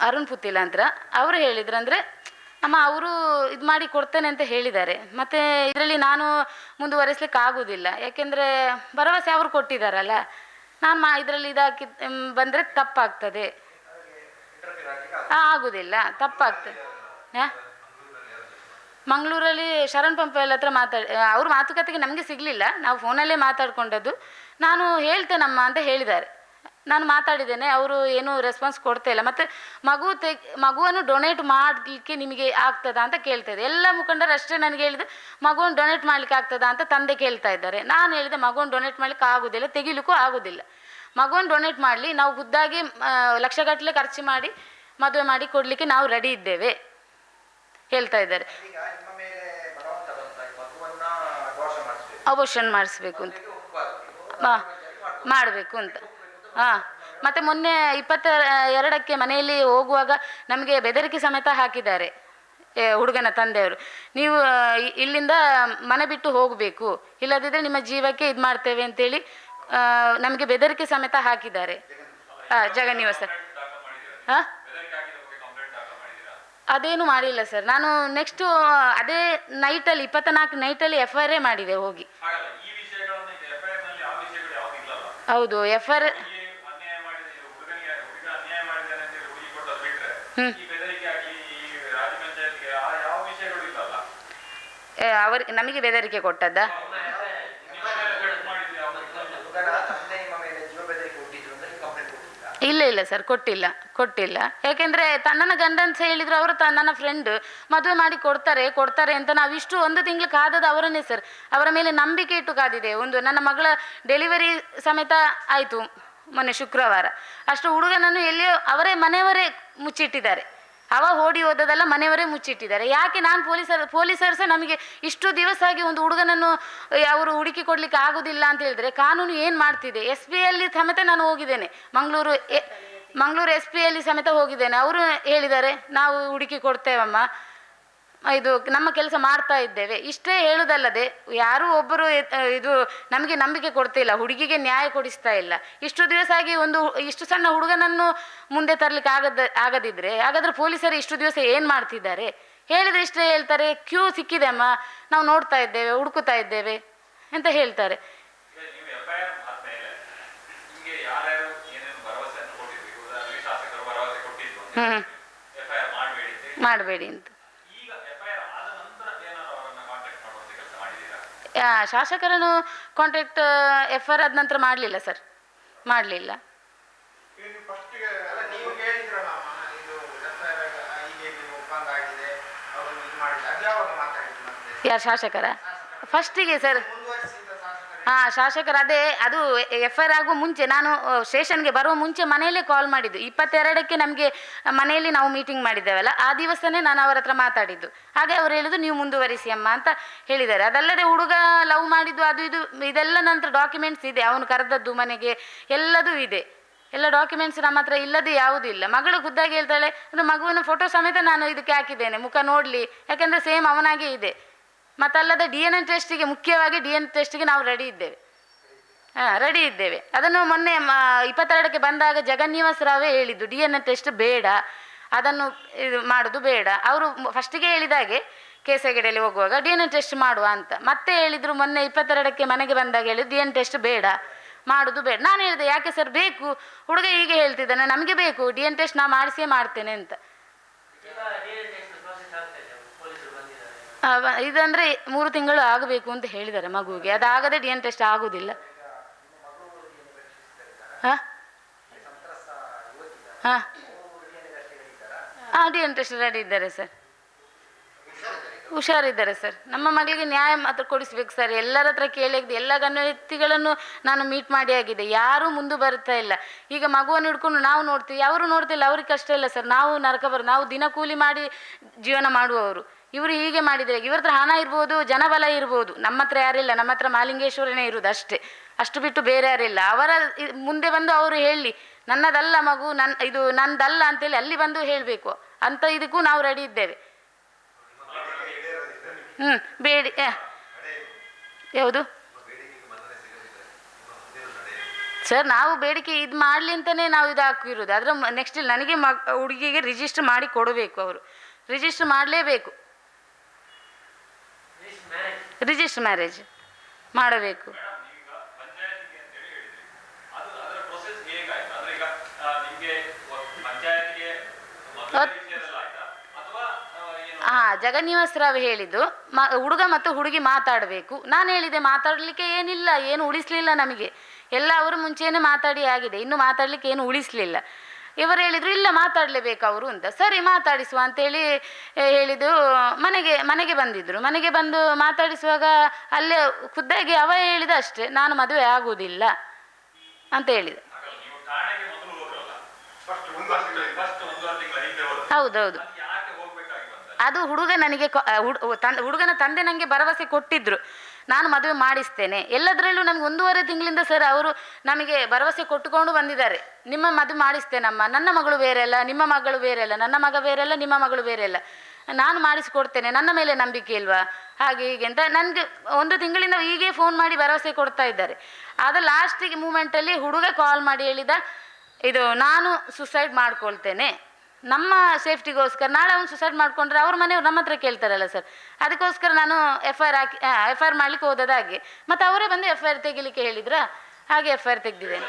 ಅರುಣ್ ಪುತ್ತಿಲ ಅಂತ ಅವರು ಹೇಳಿದ್ರು ಅಂದರೆ, ಅಮ್ಮ ಅವರು ಇದು ಮಾಡಿ ಕೊಡ್ತೇನೆ ಅಂತ ಹೇಳಿದ್ದಾರೆ. ಮತ್ತು ಇದರಲ್ಲಿ ನಾನು ಮುಂದುವರೆಸ್ಲಿಕ್ಕೆ ಆಗೋದಿಲ್ಲ. ಯಾಕೆಂದರೆ ಭರವಸೆ ಅವರು ಕೊಟ್ಟಿದ್ದಾರಲ್ಲ ನಾನು ಮಾ ಇದರಲ್ಲಿ ಇದಾಕಿ ಬಂದರೆ ತಪ್ಪಾಗ್ತದೆ. ಆಗೋದಿಲ್ಲ, ತಪ್ಪಾಗ್ತದೆ. ಹಾಂ? ಮಂಗಳೂರಲ್ಲಿ ಶರಣ್ ಪಂಪೆಲ್ ಹತ್ರ ಮಾತಾಡಿ, ಅವ್ರ ಮಾತುಕತೆಗೆ ನಮಗೆ ಸಿಗಲಿಲ್ಲ. ನಾವು ಫೋನಲ್ಲೇ ಮಾತಾಡ್ಕೊಂಡದ್ದು. ನಾನು ಹೇಳ್ತೇನಮ್ಮ ಅಂತ ಹೇಳಿದ್ದಾರೆ. ನಾನು ಮಾತಾಡಿದ್ದೇನೆ ಅವರು ಏನೂ ರೆಸ್ಪಾನ್ಸ್ ಕೊಡ್ತಾ ಇಲ್ಲ. ಮತ್ತು ಮಗು ತೆಗ್ ಮಗುವನ್ನು ಡೊನೇಟ್ ಮಾಡಲಿಕ್ಕೆ ನಿಮಗೆ ಆಗ್ತದಾ ಅಂತ ಕೇಳ್ತಾ ಇದೆ ಎಲ್ಲ ಮುಖಂಡರು ಅಷ್ಟೇ ನನಗೆ ಹೇಳಿದೆ ಮಗುವನ್ನು ಡೊನೇಟ್ ಮಾಡ್ಲಿಕ್ಕೆ ಆಗ್ತದಾ ಅಂತ ತಂದೆ ಕೇಳ್ತಾ ಇದ್ದಾರೆ. ನಾನು ಹೇಳಿದೆ ಮಗುವನ್ನು ಡೊನೇಟ್ ಮಾಡ್ಲಿಕ್ಕೆ ಆಗೋದಿಲ್ಲ ತೆಗಿಲಿಕ್ಕೂ ಆಗೋದಿಲ್ಲ. ಮಗುವನ್ನು ಡೊನೇಟ್ ಮಾಡಲಿ ನಾವು ಗುದ್ದಾಗಿ ಲಕ್ಷಗಟ್ಟಲೆ ಖರ್ಚು ಮಾಡಿ ಮದುವೆ ಮಾಡಿ ಕೊಡಲಿಕ್ಕೆ ನಾವು ರೆಡಿ ಇದ್ದೇವೆ. ಹೇಳ್ತಾ ಇದ್ದಾರೆ. ಅಬೋಷನ್ ಮಾಡಿಸ್ಬೇಕು. ಅಂತ. ಮಾಡಬೇಕು ಅಂತ. ಹಾಂ ಮತ್ತೆ ಮೊನ್ನೆ ಇಪ್ಪತ್ತ ಎರಡಕ್ಕೆ ಮನೆಯಲ್ಲಿ ಹೋಗುವಾಗ ನಮಗೆ ಬೆದರಿಕೆ ಸಮೇತ ಹಾಕಿದ್ದಾರೆ ಏ, ಹುಡುಗನ ತಂದೆಯವರು. ನೀವು ಇಲ್ಲಿಂದ ಮನೆ ಬಿಟ್ಟು ಹೋಗಬೇಕು ಇಲ್ಲದಿದ್ದರೆ ನಿಮ್ಮ ಜೀವಕ್ಕೆ ಇದು ಮಾಡ್ತೇವೆ ಅಂತೇಳಿ ನಮಗೆ ಬೆದರಿಕೆ ಸಮೇತ ಹಾಕಿದ್ದಾರೆ. ಹಾಂ ಜಗನ್ನಿವಾಸ ಹಾಂ? ಅದೇನು ಮಾಡಿಲ್ಲ ಸರ್. ನಾನು ನೆಕ್ಸ್ಟು ಅದೇ ನೈಟಲ್ಲಿ ಇಪ್ಪತ್ತ ನಾಲ್ಕು ನೈಟಲ್ಲಿ ಎಫ್ ಐ ಆರೇ ಮಾಡಿದೆ ಹೋಗಿ. ಹೌದು ಎಫ್ ಐ ಆರ್ ಹುಟ್ಟಿದ್ರು ನಮಗೆ ಬೆದರಿಕೆ ಕೊಟ್ಟದ್ದ? ಇಲ್ಲ ಇಲ್ಲ ಸರ್ ಕೊಟ್ಟಿಲ್ಲ ಕೊಟ್ಟಿಲ್ಲ. ಯಾಕೆಂದ್ರೆ ತನ್ನನ ಗಂಡ ಅಂತ ಹೇಳಿದ್ರು ಅವರು ತನ್ನ ಫ್ರೆಂಡ್ ಮದುವೆ ಮಾಡಿ ಕೊಡ್ತಾರೆ ಕೊಡ್ತಾರೆ ಅಂತ ನಾವು ಇಷ್ಟು ಒಂದು ತಿಂಗಳು ಕಾದದ ಅವರನ್ನೇ ಸರ್ ಅವರ ಮೇಲೆ ನಂಬಿಕೆ ಇಟ್ಟು ಕಾದಿದೆ. ಒಂದು ನನ್ನ ಮಗಳ ಡೆಲಿವರಿ ಸಮೇತ ಆಯಿತು. ಮೊನ್ನೆ ಶುಕ್ರವಾರ. ಅಷ್ಟು ಹುಡುಗನನ್ನು ಎಲ್ಲಿಯೋ ಅವರೇ ಮನೆಯವರೇ ಮುಚ್ಚಿಟ್ಟಿದ್ದಾರೆ. ಅವ ಓಡಿ ಹೋದದೆಲ್ಲ ಮನೆಯವರೇ ಮುಚ್ಚಿಟ್ಟಿದ್ದಾರೆ. ಯಾಕೆ ನಾನು ಪೊಲೀಸರು ಪೊಲೀಸರು ಸಹ ನಮಗೆ ಇಷ್ಟು ದಿವಸ ಆಗಿ ಒಂದು ಹುಡುಗನನ್ನು ಅವರು ಹುಡುಕಿ ಕೊಡ್ಲಿಕ್ಕೆ ಆಗೋದಿಲ್ಲ ಅಂತ ಹೇಳಿದ್ರೆ ಕಾನೂನು ಏನು ಮಾಡ್ತಿದೆ? ಎಸ್ ಪಿ ಅಲ್ಲಿ ಸಮೇತ ನಾನು ಹೋಗಿದ್ದೇನೆ. ಮಂಗಳೂರು ಮಂಗಳೂರು ಎಸ್ ಪಿ ಅಲ್ಲಿ ಸಮೇತ ಹೋಗಿದ್ದೇನೆ. ಅವರು ಹೇಳಿದ್ದಾರೆ, ನಾವು ಹುಡುಕಿ ಕೊಡ್ತೇವಮ್ಮ. ಇದು ನಮ್ಮ ಕೆಲಸ ಮಾಡ್ತಾ ಇದ್ದೇವೆ. ಇಷ್ಟೇ ಹೇಳುದಲ್ಲದೆ ಯಾರೂ ಒಬ್ಬರು ಇದು ನಮಗೆ ನಂಬಿಕೆ ಕೊಡ್ತಿಲ್ಲ ಹುಡುಗಿಗೆ ನ್ಯಾಯ ಕೊಡಿಸ್ತಾ ಇಲ್ಲ. ಇಷ್ಟು ದಿವಸ ಆಗಿ ಒಂದು ಇಷ್ಟು ಸಣ್ಣ ಹುಡುಗನನ್ನು ಮುಂದೆ ತರಲಿಕ್ಕೆ ಆಗದ ಆಗದಿದ್ರೆ ಹಾಗಾದ್ರೆ ಪೊಲೀಸರು ಇಷ್ಟು ದಿವಸ ಏನು ಮಾಡ್ತಿದ್ದಾರೆ? ಹೇಳಿದ್ರೆ ಇಷ್ಟೇ ಹೇಳ್ತಾರೆ ಕ್ಯೂ ಸಿಕ್ಕಿದೆ ಅಮ್ಮ ನಾವು ನೋಡ್ತಾ ಇದ್ದೇವೆ ಹುಡುಕುತ್ತಾ ಇದ್ದೇವೆ ಅಂತ ಹೇಳ್ತಾರೆ. ಮಾಡಬೇಡಿ ನೀವು ಎಫ್ಐಆರ್ ಆದ್ಮೇಲೆ ನಿಮ್ಗೆ ಯಾರ್ಯಾರು ಏನೇನು ಭರವಸೆಯನ್ನು ಕೊಟ್ಟಿದ್ವಿ ಉದಾಹರಣೆಗೆ ಶಾಸಕರು ಭರವಸೆ ಕೊಟ್ಟಿದ್ರು ಹ್ಞೂ ಎಫ್ಐಆರ್ ಮಾಡಬೇಡಿ ಅಂತ ಹೇಳಿ. ಮಾಡಬೇಡಿ ಅಂತ ಈಗ ಎಫ್ಐಆರ್ ಆದ ನಂತರ ಏನಾದ್ರು ಅವರನ್ನ ಕಾಂಟ್ಯಾಕ್ಟ್ ಮಾಡುವಂತ ಕೆಲಸ ಮಾಡಿದ್ದೀರಾ ಆ, ಶಾಸಕರನ್ನು ಕಾಂಟ್ರಾಕ್ಟ್ ಎಫ್ ಆರ್ ಆದ ನಂತರ ಮಾಡಲಿಲ್ಲ ಸರ್ ಮಾಡಲಿಲ್ಲ. ಯಾರು ಶಾಸಕರ? ಫಸ್ಟಿಗೆ ಸರ್ ಹಾಂ ಶಾಸಕರು ಅದೇ, ಅದು ಎಫ್ ಐ ಆರ್ ಆಗುವ ಮುಂಚೆ ನಾನು ಸ್ಟೇಷನ್ಗೆ ಬರುವ ಮುಂಚೆ ಮನೆಯಲ್ಲೇ ಕಾಲ್ ಮಾಡಿದ್ದು. ಇಪ್ಪತ್ತೆರಡಕ್ಕೆ ನಮಗೆ ಮನೆಯಲ್ಲಿ ನಾವು ಮೀಟಿಂಗ್ ಮಾಡಿದ್ದೇವಲ್ಲ, ಆ ದಿವಸನೇ ನಾನು ಅವರ ಹತ್ರ ಮಾತಾಡಿದ್ದು. ಹಾಗೆ ಅವ್ರು ಹೇಳಿದ್ದು ನೀವು ಮುಂದುವರಿಸಿ ಅಮ್ಮ ಅಂತ ಹೇಳಿದ್ದಾರೆ. ಅದಲ್ಲದೆ ಹುಡುಗ ಲವ್ ಮಾಡಿದ್ದು, ಅದು ಇದು, ಇದೆಲ್ಲ ನಂತರ ಡಾಕ್ಯುಮೆಂಟ್ಸ್ ಇದೆ. ಅವನು ಕರೆದದ್ದು ಮನೆಗೆ ಎಲ್ಲದೂ ಇದೆ. ಎಲ್ಲ ಡಾಕ್ಯುಮೆಂಟ್ಸ್ ನಮ್ಮ ಹತ್ರ ಇಲ್ಲದೆ ಯಾವುದೂ ಇಲ್ಲ. ಮಗಳು ಖುದ್ದಾಗಿ ಹೇಳ್ತಾಳೆ ಮಗುವಿನ ಫೋಟೋ ಸಮೇತ ನಾನು ಇದಕ್ಕೆ ಹಾಕಿದ್ದೇನೆ, ಮುಖ ನೋಡಲಿ. ಯಾಕೆಂದರೆ ಸೇಮ್ ಅವನಾಗೇ ಇದೆ. ಮತ್ತಲ್ಲದೆ ಡಿ ಎನ್ ಎನ್ ಟೆಸ್ಟಿಗೆ ಮುಖ್ಯವಾಗಿ ಡಿ ಎನ್ ಟೆಸ್ಟಿಗೆ ನಾವು ರೆಡಿ ಇದ್ದೇವೆ. ಹಾಂ ರೆಡಿ ಇದ್ದೇವೆ. ಅದನ್ನು ಮೊನ್ನೆ ಇಪ್ಪತ್ತೆರಡಕ್ಕೆ ಬಂದಾಗ ಜಗನ್ನಿವಾಸ ರಾವೇ ಹೇಳಿದ್ದು ಡಿ ಎನ್ ಎನ್ ಟೆಸ್ಟ್ ಬೇಡ, ಅದನ್ನು ಇದು ಮಾಡೋದು ಬೇಡ. ಅವರು ಫಸ್ಟಿಗೆ ಹೇಳಿದಾಗೆ ಕೇಸಗಡೆಯಲ್ಲಿ ಹೋಗುವಾಗ ಡಿ ಎನ್ ಎ ಟೆಸ್ಟ್ ಮಾಡುವ ಅಂತ. ಮತ್ತೆ ಹೇಳಿದರು ಮೊನ್ನೆ ಇಪ್ಪತ್ತೆರಡಕ್ಕೆ ಮನೆಗೆ ಬಂದಾಗ ಹೇಳಿದ್ರು ಡಿ ಎನ್ ಟೆಸ್ಟ್ ಬೇಡ, ಮಾಡೋದು ಬೇಡ. ನಾನು ಹೇಳಿದೆ, ಯಾಕೆ ಸರ್ ಬೇಕು? ಹುಡುಗ ಹೀಗೆ ಹೇಳ್ತಿದ್ದಾನೆ, ನಮಗೆ ಬೇಕು. ಡಿ ಎನ್ ಟೆಸ್ಟ್ ನಾ ಮಾಡಿಸಿಯೇ ಮಾಡ್ತೇನೆ ಅಂತ. ಇದಂದ್ರೆ ಮೂರು ತಿಂಗಳು ಆಗಬೇಕು ಅಂತ ಹೇಳಿದ್ದಾರೆ ಮಗುವಿಗೆ. ಅದಾಗದೆ ಡಿ ಎನ್ ಟೆಸ್ಟ್ ಆಗುದಿಲ್ಲ. ಹಾಂ? ಹಾಂ? ಹಾಂ ಡಿ ಎನ್ ಟೆಸ್ಟ್ ರೆಡಿ ಇದ್ದಾರೆ ಸರ್ ಹುಷಾರಿದ್ದಾರೆ ಸರ್ ನಮ್ಮ ಮಗಳಿಗೆ ನ್ಯಾಯ ಮಾತ್ರ ಕೊಡಿಸ್ಬೇಕು ಸರ್ ಎಲ್ಲರ ಹತ್ರ ಕೇಳಿದ್ದು, ಎಲ್ಲ ಗಣ್ಯ ನಾನು ಮೀಟ್ ಮಾಡಿ ಆಗಿದೆ. ಯಾರೂ ಮುಂದೆ ಬರ್ತಾ ಇಲ್ಲ. ಈಗ ಮಗುವನ್ನು ಹಿಡ್ಕೊಂಡು ನಾವು ನೋಡ್ತೀವಿ. ಅವರು ನೋಡ್ತಿಲ್ಲ, ಅವ್ರಿಗೆ ಕಷ್ಟ ಇಲ್ಲ ಸರ್ ನಾವು ನರಕ ಬರ್ ನಾವು ದಿನ ಕೂಲಿ ಮಾಡಿ ಜೀವನ ಮಾಡುವವರು. ಇವರು ಹೀಗೆ ಮಾಡಿದರೆ, ಇವ್ರ ಹತ್ರ ಹಣ ಇರ್ಬೋದು, ಜನಬಲ ಇರ್ಬೋದು. ನಮ್ಮ ಹತ್ರ ಯಾರಿಲ್ಲ, ನಮ್ಮ ಹತ್ರ ಮಾಲಿಂಗೇಶ್ವರನೇ ಇರುವುದು ಅಷ್ಟೇ. ಅಷ್ಟು ಬಿಟ್ಟು ಬೇರೆ ಯಾರಿಲ್ಲ. ಅವರ ಮುಂದೆ ಬಂದು ಅವರು ಹೇಳಿ, ನನ್ನದಲ್ಲ ಮಗು ನನ್ನ ಇದು ನಂದಲ್ಲ ಅಂತೇಳಿ ಅಲ್ಲಿ ಬಂದು ಹೇಳಬೇಕು. ಅಂತ ಇದಕ್ಕೂ ನಾವು ರೆಡಿ ಇದ್ದೇವೆ. ಹ್ಞೂ ಬೇಡಿ. ಯಾವುದು? ಸರ್, ನಾವು ಬೇಡಿಕೆ ಇದು ಮಾಡಲಿ ಅಂತಲೇ ನಾವು ಇದು ಹಾಕಿರೋದು. ಅದರ ನೆಕ್ಸ್ಟ್ ನನಗೆ ಮ ಹುಡುಗಿಗೆ ರಿಜಿಸ್ಟರ್ ಮಾಡಿ ಕೊಡಬೇಕು ಅವರು. ರಿಜಿಸ್ಟರ್ ಮಾಡಲೇಬೇಕು. ರಿಜಿಸ್ಟರ್ ಮ್ಯಾರೇಜ್ ಮಾಡಬೇಕು. ಹಾ ಜಗನ್ನಿವಾಸ ರಾವ್ ಹೇಳಿದ್ದು ಮ ಹುಡುಗ ಮತ್ತು ಹುಡುಗಿ ಮಾತಾಡಬೇಕು. ನಾನು ಹೇಳಿದೆ ಮಾತಾಡಲಿಕ್ಕೆ ಏನಿಲ್ಲ ಏನು ಉಳಿಸ್ಲಿಲ್ಲ ನಮಗೆ. ಎಲ್ಲ ಅವರು ಮುಂಚೆನೇ ಮಾತಾಡಿ ಆಗಿದೆ. ಇನ್ನು ಮಾತಾಡಲಿಕ್ಕೆ ಏನು ಉಳಿಸ್ಲಿಲ್ಲ. ಇವರು ಹೇಳಿದರು ಇಲ್ಲ ಮಾತಾಡಲೇಬೇಕು ಅವರು ಅಂತ. ಸರಿ ಮಾತಾಡಿಸುವ ಅಂತೇಳಿ ಹೇಳಿದು ಹೇಳಿದ್ದು ಮನೆಗೆ ಮನೆಗೆ ಬಂದಿದ್ದರು ಮನೆಗೆ ಬಂದು ಮಾತಾಡಿಸುವಾಗ ಅಲ್ಲೇ ಖುದ್ದಾಗಿ ಅವ ಹೇಳಿದ ಅಷ್ಟೇ ನಾನು ಮದುವೆ ಆಗುವುದಿಲ್ಲ ಅಂತ ಹೇಳಿದೆ. ಹೌದೌದು. ಅದು ಹುಡುಗ ನನಗೆ ಹುಡುಗನ ತಂದೆ ನನಗೆ ಭರವಸೆ ಕೊಟ್ಟಿದ್ರು. ನಾನು ಮದುವೆ ಮಾಡಿಸ್ತೇನೆ. ಎಲ್ಲದರಲ್ಲೂ ನಮ್ಗೆ ಒಂದೂವರೆ ತಿಂಗಳಿಂದ ಸರ್ ಅವರು ನಮಗೆ ಭರವಸೆ ಕೊಟ್ಟುಕೊಂಡು ಬಂದಿದ್ದಾರೆ. ನಿಮ್ಮ ಮದುವೆ ಮಾಡಿಸ್ತೇನಮ್ಮ. ನನ್ನ ಮಗಳು ಬೇರೆ ಅಲ್ಲ ನಿಮ್ಮ ಮಗಳು ಬೇರೆ ಅಲ್ಲ ನನ್ನ ಮಗ ಬೇರೆ ಅಲ್ಲ ನಿಮ್ಮ ಮಗಳು ಬೇರೆ ಅಲ್ಲ ನಾನು ಮಾಡಿಸಿಕೊಡ್ತೇನೆ, ನನ್ನ ಮೇಲೆ ನಂಬಿಕೆ ಇಲ್ವಾ? ಹಾಗೆ ಹೀಗೆ ಅಂತ ನನಗೆ ಒಂದು ತಿಂಗಳಿಂದ ಹೀಗೆ ಫೋನ್ ಮಾಡಿ ಭರವಸೆ ಕೊಡ್ತಾ ಇದ್ದಾರೆ. ಆದ ಲಾಸ್ಟಿಗೆ ಮೂಮೆಂಟಲ್ಲಿ ಹುಡುಗ ಕಾಲ್ ಮಾಡಿ ಹೇಳಿದ, ಇದು ನಾನು ಸುಸೈಡ್ ಮಾಡ್ಕೊಳ್ತೇನೆ. ನಮ್ಮ ಸೇಫ್ಟಿಗೋಸ್ಕರ, ನಾಳೆ ಅವ್ನು ಸುಸೈಡ್ ಮಾಡ್ಕೊಂಡ್ರೆ ಅವ್ರ ಮನೆಯವ್ರು ನಮ್ಮ ಹತ್ರ ಕೇಳ್ತಾರಲ್ಲ ಸರ್. ಅದಕ್ಕೋಸ್ಕರ ನಾನು ಎಫ್ ಐ ಆರ್ ಹಾಕಿ ಎಫ್ ಐ ಆರ್ ಮಾಡ್ಲಿಕ್ಕೆ ಹೋದದ ಹಾಗೆ ಮತ್ತು ಅವರೇ ಬಂದು ಎಫ್ ಐ ಆರ್ ತೆಗಿಲಿಕ್ಕೆ ಹೇಳಿದ್ರ? ಹಾಗೆ ಎಫ್ ಐ ಆರ್ ತೆಗ್ದಿದ್ದೇನೆ.